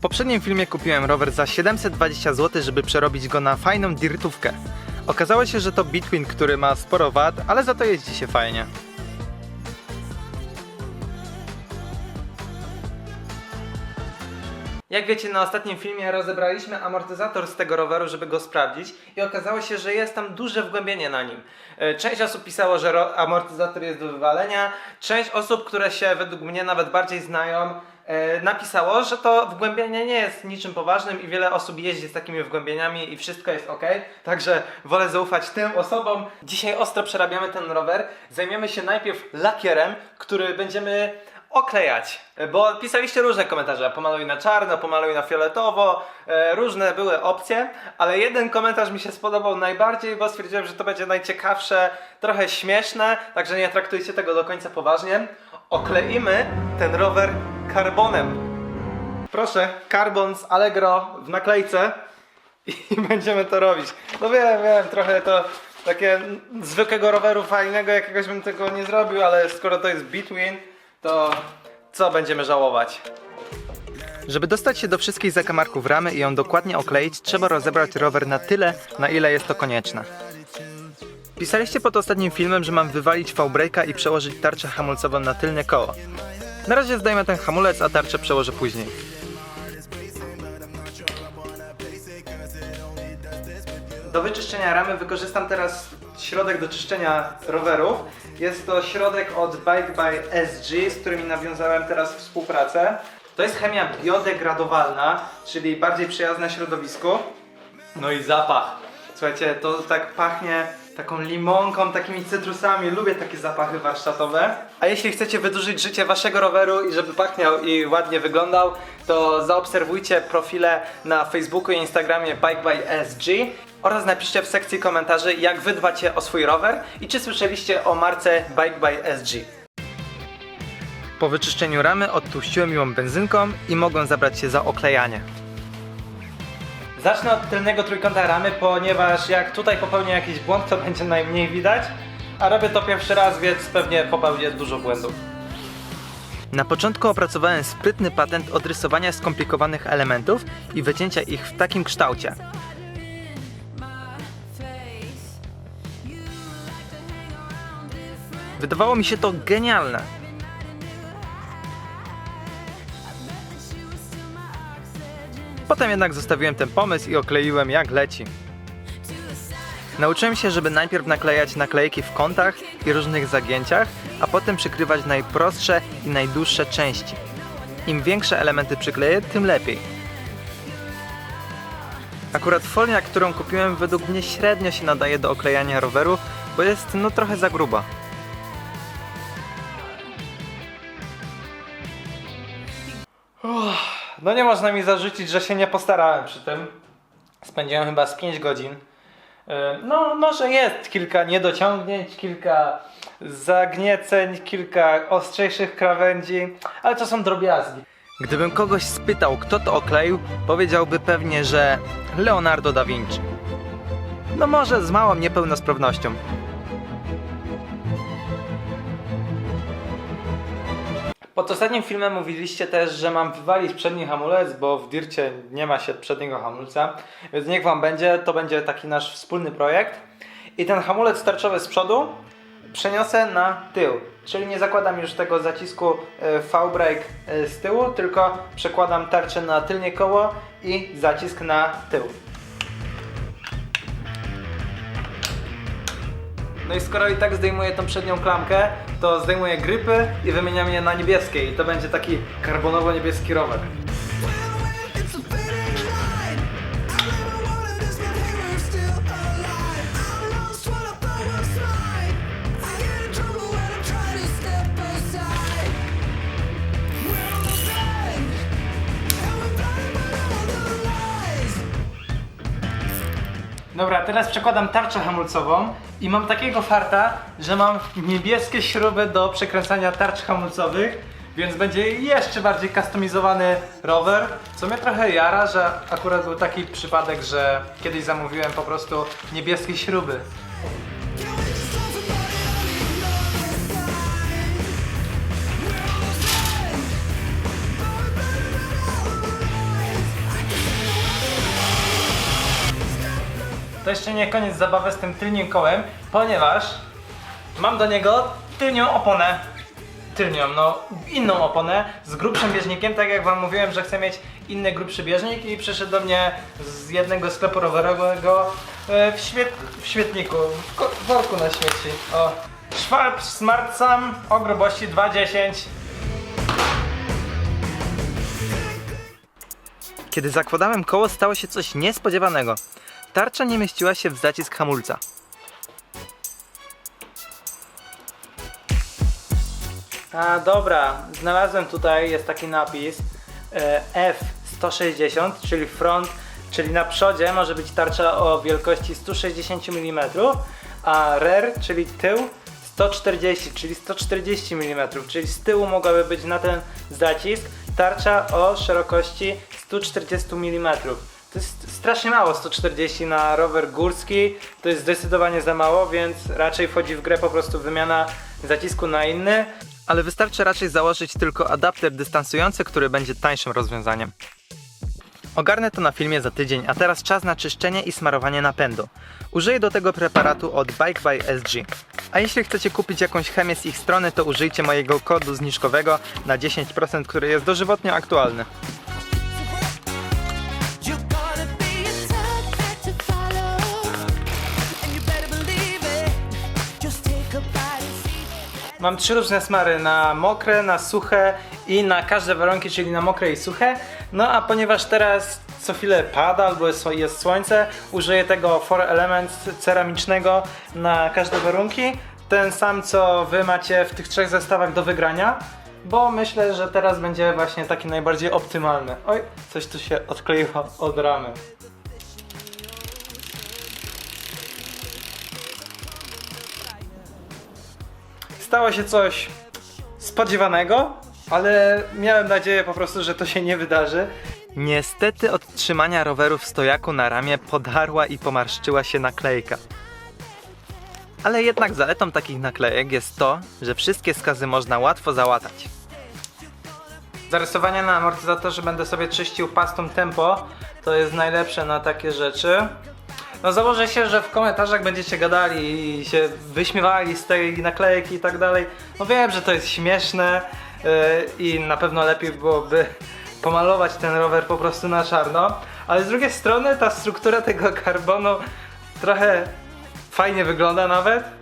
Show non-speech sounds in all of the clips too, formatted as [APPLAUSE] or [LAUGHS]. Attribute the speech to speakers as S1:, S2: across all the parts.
S1: W poprzednim filmie kupiłem rower za 720 zł, żeby przerobić go na fajną dirtówkę. Okazało się, że to Bitwin, który ma sporo wad, ale za to jeździ się fajnie. Jak wiecie, na ostatnim filmie rozebraliśmy amortyzator z tego roweru, żeby go sprawdzić i okazało się, że jest tam duże wgłębienie na nim. E, Część osób pisało, że amortyzator jest do wywalenia, część osób, które się według mnie nawet bardziej znają, napisało, że to wgłębienie nie jest niczym poważnym i wiele osób jeździ z takimi wgłębieniami i wszystko jest ok. Także wolę zaufać tym osobom. Dzisiaj ostro przerabiamy ten rower. Zajmiemy się najpierw lakierem, który będziemy oklejać. Bo pisaliście różne komentarze, pomaluj na czarno, pomaluj na fioletowo, e, różne były opcje, ale jeden komentarz mi się spodobał najbardziej, bo stwierdziłem, że to będzie najciekawsze, trochę śmieszne, także nie traktujcie tego do końca poważnie. Okleimy ten rower karbonem. Proszę, karbon z Allegro w naklejce i [LAUGHS] będziemy to robić. No wiem, wiem, trochę to takie zwykłego roweru fajnego jakiegoś bym tego nie zrobił, ale skoro to jest Between, to co będziemy żałować? Żeby dostać się do wszystkich zakamarków ramy i ją dokładnie okleić, trzeba rozebrać rower na tyle, na ile jest to konieczne. Pisaliście pod ostatnim filmem, że mam wywalić V-brake'a i przełożyć tarczę hamulcową na tylne koło. Na razie zdejmę ten hamulec, a tarczę przełożę później. Do wyczyszczenia ramy wykorzystam teraz środek do czyszczenia rowerów. Jest to środek od Bike by SG, z którymi nawiązałem teraz współpracę. To jest chemia biodegradowalna, czyli bardziej przyjazna środowisku. No i zapach. Słuchajcie, to tak pachnie taką limonką, takimi cytrusami. Lubię takie zapachy warsztatowe. A jeśli chcecie wydłużyć życie waszego roweru i żeby pachniał i ładnie wyglądał, to zaobserwujcie profile na Facebooku i Instagramie Bike by SG oraz napiszcie w sekcji komentarzy, jak wy dbacie o swój rower i czy słyszeliście o marce Bike by SG. Po wyczyszczeniu ramy odtłuściłem ją benzynką i mogłem zabrać się za oklejanie. Zacznę od tylnego trójkąta ramy, ponieważ jak tutaj popełnię jakiś błąd, to będzie najmniej widać, a robię to pierwszy raz, więc pewnie popełnię dużo błędów. Na początku opracowałem sprytny patent odrysowania skomplikowanych elementów i wycięcia ich w takim kształcie. Wydawało mi się to genialne. Potem jednak zostawiłem ten pomysł i okleiłem jak leci. Nauczyłem się, żeby najpierw naklejać naklejki w kątach i różnych zagięciach, a potem przykrywać najprostsze i najdłuższe części. Im większe elementy przykleję, tym lepiej. Akurat folia, którą kupiłem, według mnie średnio się nadaje do oklejania roweru, bo jest no trochę za gruba. No nie można mi zarzucić, że się nie postarałem przy tym. Spędziłem chyba z 5 godzin. Yy, No, może jest kilka niedociągnięć, kilka zagnieceń, kilka ostrzejszych krawędzi, ale to są drobiazgi. Gdybym kogoś spytał, kto to okleił, powiedziałby pewnie, że Leonardo da Vinci. No może z małą niepełnosprawnością. Pod ostatnim filmem mówiliście też, że mam wywalić przedni hamulec, bo w Dircie nie ma się przedniego hamulca, więc niech wam będzie, to będzie taki nasz wspólny projekt. I ten hamulec tarczowy z przodu przeniosę na tył, czyli nie zakładam już tego zacisku e, V-brake e, z tyłu, tylko przekładam tarczę na tylnie koło i zacisk na tył. No i skoro i tak zdejmuję tą przednią klamkę, to zdejmuję grypy i wymieniam je na niebieskie i to będzie taki karbonowo-niebieski rower. Dobra, teraz przekładam tarczę hamulcową i mam takiego farta, że mam niebieskie śruby do przekręcania tarcz hamulcowych, więc będzie jeszcze bardziej customizowany rower, co mnie trochę jara, że akurat był taki przypadek, że kiedyś zamówiłem po prostu niebieskie śruby. To jeszcze nie koniec zabawy z tym tylnym kołem, ponieważ mam do niego tylnią oponę. Tylnią, no inną oponę z grubszym bieżnikiem, tak jak wam mówiłem, że chcę mieć inny grubszy bieżnik i przyszedł do mnie z jednego sklepu rowerowego e, w, w świetniku, w worku na śmieci. O. Schwalb Smart Sam o grubości 2,10 Kiedy zakładałem koło, stało się coś niespodziewanego. Tarcza nie mieściła się w zacisk hamulca. A dobra, znalazłem tutaj, jest taki napis e, F160, czyli front, czyli na przodzie może być tarcza o wielkości 160 mm, a rear, czyli tył 140, czyli 140 mm, czyli z tyłu mogłaby być na ten zacisk tarcza o szerokości 140 mm. To jest strasznie mało 140 na rower górski, to jest zdecydowanie za mało, więc raczej wchodzi w grę po prostu wymiana zacisku na inny. Ale wystarczy raczej założyć tylko adapter dystansujący, który będzie tańszym rozwiązaniem. Ogarnę to na filmie za tydzień, a teraz czas na czyszczenie i smarowanie napędu. Użyję do tego preparatu od Bike by SG. A jeśli chcecie kupić jakąś chemię z ich strony, to użyjcie mojego kodu zniżkowego na 10%, który jest dożywotnio aktualny. Mam trzy różne smary, na mokre, na suche i na każde warunki, czyli na mokre i suche. No a ponieważ teraz co chwilę pada albo jest, słońce, użyję tego For Elements ceramicznego na każde warunki. Ten sam co wy macie w tych trzech zestawach do wygrania. Bo myślę, że teraz będzie właśnie taki najbardziej optymalny. Oj, coś tu się odkleiło od ramy. Stało się coś spodziewanego, ale miałem nadzieję po prostu, że to się nie wydarzy. Niestety od trzymania roweru w stojaku na ramię podarła i pomarszczyła się naklejka. Ale jednak zaletą takich naklejek jest to, że wszystkie skazy można łatwo załatać. Zarysowania na amortyzatorze będę sobie czyścił pastą tempo. To jest najlepsze na takie rzeczy. No założę się, że w komentarzach będziecie gadali i się wyśmiewali z tej naklejki i tak dalej. No wiem, że to jest śmieszne yy, i na pewno lepiej byłoby pomalować ten rower po prostu na czarno. Ale z drugiej strony ta struktura tego karbonu trochę fajnie wygląda nawet.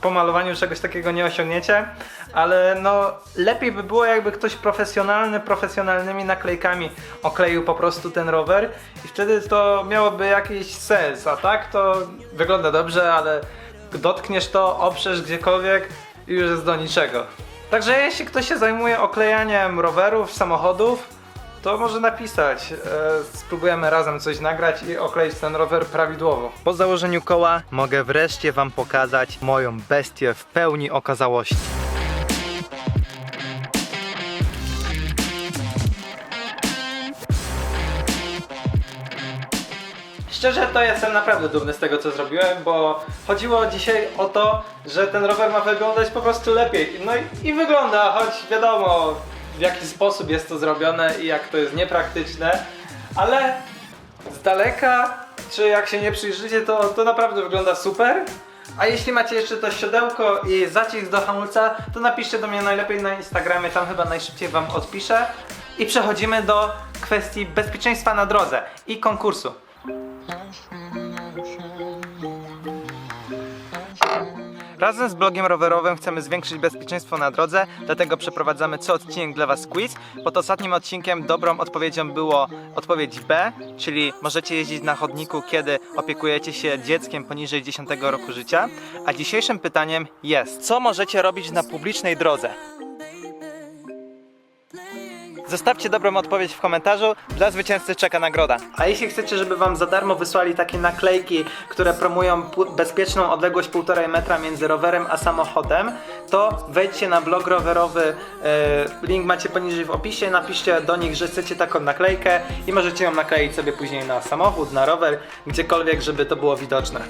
S1: Po malowaniu czegoś takiego nie osiągniecie, ale no lepiej by było jakby ktoś profesjonalny, profesjonalnymi naklejkami okleił po prostu ten rower i wtedy to miałoby jakiś sens, a tak to wygląda dobrze, ale dotkniesz to, oprzesz gdziekolwiek i już jest do niczego. Także jeśli ktoś się zajmuje oklejaniem rowerów, samochodów, to może napisać. E, spróbujemy razem coś nagrać i okleić ten rower prawidłowo. Po założeniu koła mogę wreszcie Wam pokazać moją bestię w pełni okazałości. Szczerze to jestem naprawdę dumny z tego co zrobiłem, bo chodziło dzisiaj o to, że ten rower ma wyglądać po prostu lepiej. No i, i wygląda, choć wiadomo w jaki sposób jest to zrobione i jak to jest niepraktyczne, ale z daleka, czy jak się nie przyjrzycie, to, to naprawdę wygląda super. A jeśli macie jeszcze to siodełko i zacisk do hamulca, to napiszcie do mnie najlepiej na Instagramie, tam chyba najszybciej wam odpiszę. I przechodzimy do kwestii bezpieczeństwa na drodze i konkursu. Razem z blogiem rowerowym chcemy zwiększyć bezpieczeństwo na drodze, dlatego przeprowadzamy co odcinek dla Was quiz. Pod ostatnim odcinkiem dobrą odpowiedzią było odpowiedź B, czyli możecie jeździć na chodniku, kiedy opiekujecie się dzieckiem poniżej 10 roku życia. A dzisiejszym pytaniem jest, co możecie robić na publicznej drodze? Zostawcie dobrą odpowiedź w komentarzu, dla zwycięzcy czeka nagroda. A jeśli chcecie, żeby wam za darmo wysłali takie naklejki, które promują bezpieczną odległość 1,5 metra między rowerem a samochodem, to wejdźcie na blog rowerowy, e, link macie poniżej w opisie, napiszcie do nich, że chcecie taką naklejkę i możecie ją nakleić sobie później na samochód, na rower, gdziekolwiek, żeby to było widoczne.